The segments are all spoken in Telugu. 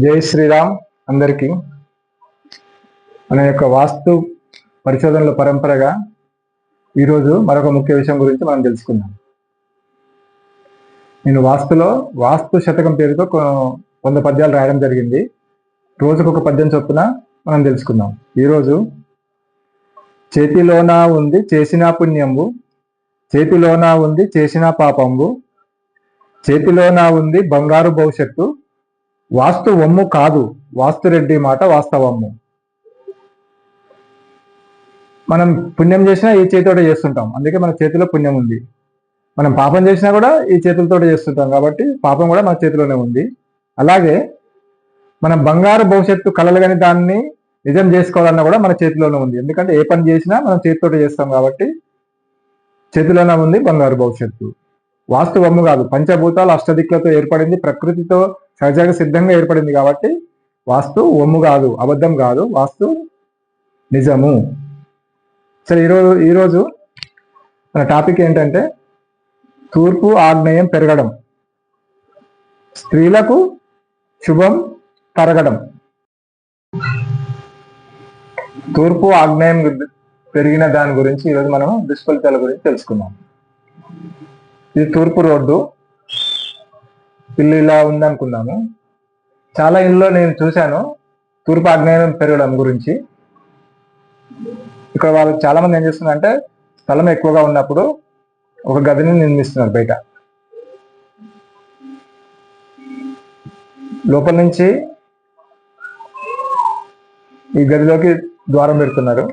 జై శ్రీరామ్ అందరికీ. మన యొక్క వాస్తు పరిశోధనల పరంపరగా ఈరోజు మరొక ముఖ్య విషయం గురించి మనం తెలుసుకుందాం. నేను వాస్తులో వాస్తు శతకం పేరుతో వంద పద్యాలు రాయడం జరిగింది. రోజుకు ఒక పద్యం చొప్పున మనం తెలుసుకుందాం. ఈరోజు చేతిలోన ఉంది చేసిన పుణ్యంబు చేతిలోన ఉంది చేసిన పాపంబు చేతిలోన ఉంది బంగారు భవిష్యత్తు వాస్తు వమ్ము కాదు. వాస్తురెడ్డి మాట వాస్తవమ్ము మనం పుణ్యం చేసినా ఈ చేతితోటే చేస్తుంటాం. అందుకే మన చేతిలో పుణ్యం ఉంది. మనం పాపం చేసినా కూడా ఈ చేతులతోటే చేస్తుంటాం కాబట్టి పాపం కూడా మన చేతిలోనే ఉంది. అలాగే మనం బంగారు భవిష్యత్తు కలలుగని దాన్ని నిజం చేసుకోవాలన్నా కూడా మన చేతిలోనే ఉంది. ఎందుకంటే ఏ పని చేసినా మనం చేతితోటే చేస్తాం కాబట్టి చేతిలోనే ఉంది బంగారు భవిష్యత్తు. వాస్తు కాదు. పంచభూతాలు అష్టదిక్కులతో ఏర్పడింది ప్రకృతితో సహజంగా సిద్ధంగా ఏర్పడింది కాబట్టి వాస్తు ఒమ్ము కాదు అబద్ధం కాదు వాస్తు నిజము. సరే ఈరోజు ఈరోజు మన టాపిక్ ఏంటంటే తూర్పు ఆగ్నేయం పెరగడం. స్త్రీలకు శుభం తరగడం తూర్పు ఆగ్నేయం గు- పెరిగిన దాని గురించి ఈరోజు మనం దుష్ఫలితాల గురించి తెలుసుకుందాం. ఇది తూర్పు రోడ్డు. పిల్లు ఇలా ఉందనుకున్నాము చాలా ఇల్లు నేను చూశాను. తూర్పు ఆగ్నేయం పెరగడం గురించి. ఇక్కడ వాళ్ళు చాలా మంది ఏం చేస్తున్నారంటే స్థలం ఎక్కువగా ఉన్నప్పుడు ఒక గదిని నిర్మిస్తున్నారు బయట. లోపల నుంచి ఈ గదిలోకి ద్వారం పెడుతున్నారు.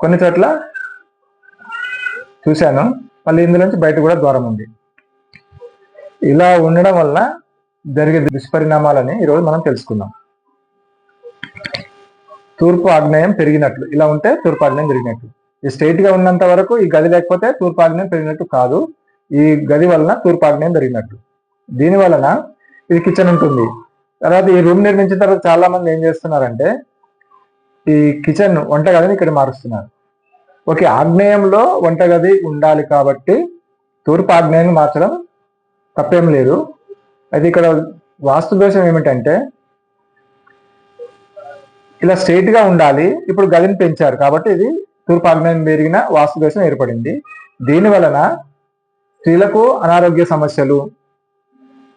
కొన్ని చోట్ల చూశాను. మళ్ళీ ఇందులోంచి బయట కూడా ద్వారం ఉంది. ఇలా ఉండడం వల్ల జరిగే దుష్పరిణామాలని ఈరోజు మనం తెలుసుకుందాం. తూర్పు ఆగ్నేయం పెరిగినట్లు ఇలా ఉంటే తూర్పు ఆగ్నేయం పెరిగినట్లు. ఈ స్ట్రైట్గా ఉన్నంత వరకు ఈ గది లేకపోతే తూర్పు ఆగ్నేయం పెరిగినట్టు కాదు. ఈ గది వలన తూర్పు ఆగ్నేయం పెరిగినట్టు. దీని వలన ఇది కిచెన్ ఉంటుంది. తర్వాత ఈ రూమ్ నిర్మించిన తర్వాత చాలా మంది ఏం చేస్తున్నారంటే ఈ కిచెన్ వంటగదిని ఇక్కడ మారుస్తున్నారు. ఓకే ఆగ్నేయంలో వంటగది ఉండాలి కాబట్టి తూర్పు ఆగ్నేయం మార్చడం తప్పేం లేదు. అయితే ఇక్కడ వాస్తు దోషం ఏమిటంటే ఇలా స్ట్రైట్గా ఉండాలి ఇప్పుడు గదిని పెంచారు కాబట్టి ఇది తూర్పు ఆగ్నేయం పెరిగిన వాస్తు దోషం ఏర్పడింది. దీని వలన స్త్రీలకు అనారోగ్య సమస్యలు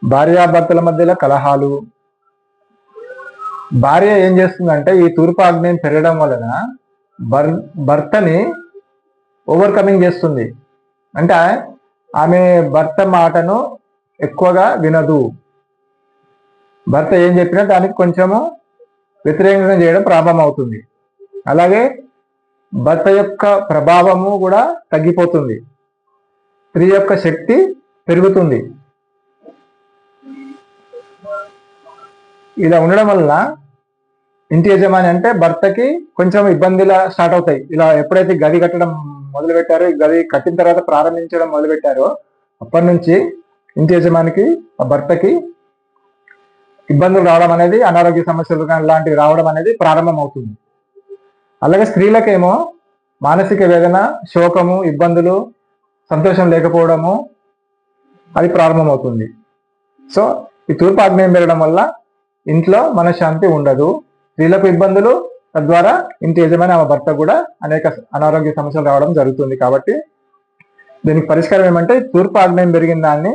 భార్యాభర్తల మధ్యలో కలహాలు. భార్య ఏం చేస్తుందంటే ఈ తూర్పు ఆగ్నేయం పెరగడం వలన భర్ భర్తని ఓవర్కమింగ్ చేస్తుంది. అంటే ఆమె భర్త మాటను ఎక్కువగా వినదు. భర్త ఏం చెప్పినా దానికి కొంచెము వ్యతిరేకంగా చేయడం ప్రారంభం అవుతుంది అలాగే భర్త యొక్క ప్రభావము కూడా తగ్గిపోతుంది. స్త్రీ యొక్క శక్తి పెరుగుతుంది. ఇలా ఉండడం వల్ల ఇంటి యజమాని అంటే భర్తకి కొంచెం ఇబ్బందిలా స్టార్ట్ అవుతాయి. ఇలా ఎప్పుడైతే గది కట్టడం మొదలు పెట్టారో గది కట్టిన తర్వాత ప్రారంభించడం మొదలు పెట్టారో అప్పటి నుంచి ఇంటి యజమానికి ఆ భర్తకి ఇబ్బందులు రావడం అనేది అనారోగ్య సమస్యలు కానీ లాంటివి రావడం అనేది ప్రారంభం అవుతుంది అలాగే స్త్రీలకేమో మానసిక వేదన శోకము ఇబ్బందులు సంతోషం లేకపోవడము అది ప్రారంభమవుతుంది. సో ఈ తూర్పు ఆగ్నేయం పెరగడం వల్ల ఇంట్లో మనశ్శాంతి ఉండదు. స్త్రీలకు ఇబ్బందులు తద్వారా ఇంటి యజమాని ఆమె భర్త కూడా అనేక అనారోగ్య సమస్యలు రావడం జరుగుతుంది కాబట్టి దీనికి పరిష్కారం ఏమంటే తూర్పు ఆగ్నేయం పెరిగిన దాన్ని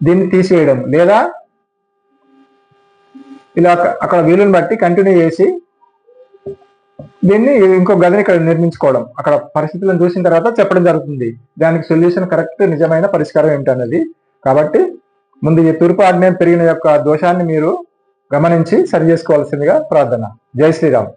దీన్ని తీసివేయడం లేదా ఇలా అక్కడ వీలుని బట్టి కంటిన్యూ చేసి దీన్ని ఇంకో గదిని ఇక్కడ నిర్మించుకోవడం. అక్కడ పరిస్థితులను చూసిన తర్వాత చెప్పడం జరుగుతుంది. దానికి సొల్యూషన్ కరెక్ట్ నిజమైన పరిష్కారం ఏమిటన్నది. కాబట్టి ముందు ఈ తూర్పు ఆగ్నేయం పెరిగిన యొక్క దోషాన్ని మీరు గమనించి సరి చేసుకోవాల్సిందిగా ప్రార్థన. జై శ్రీరామ్.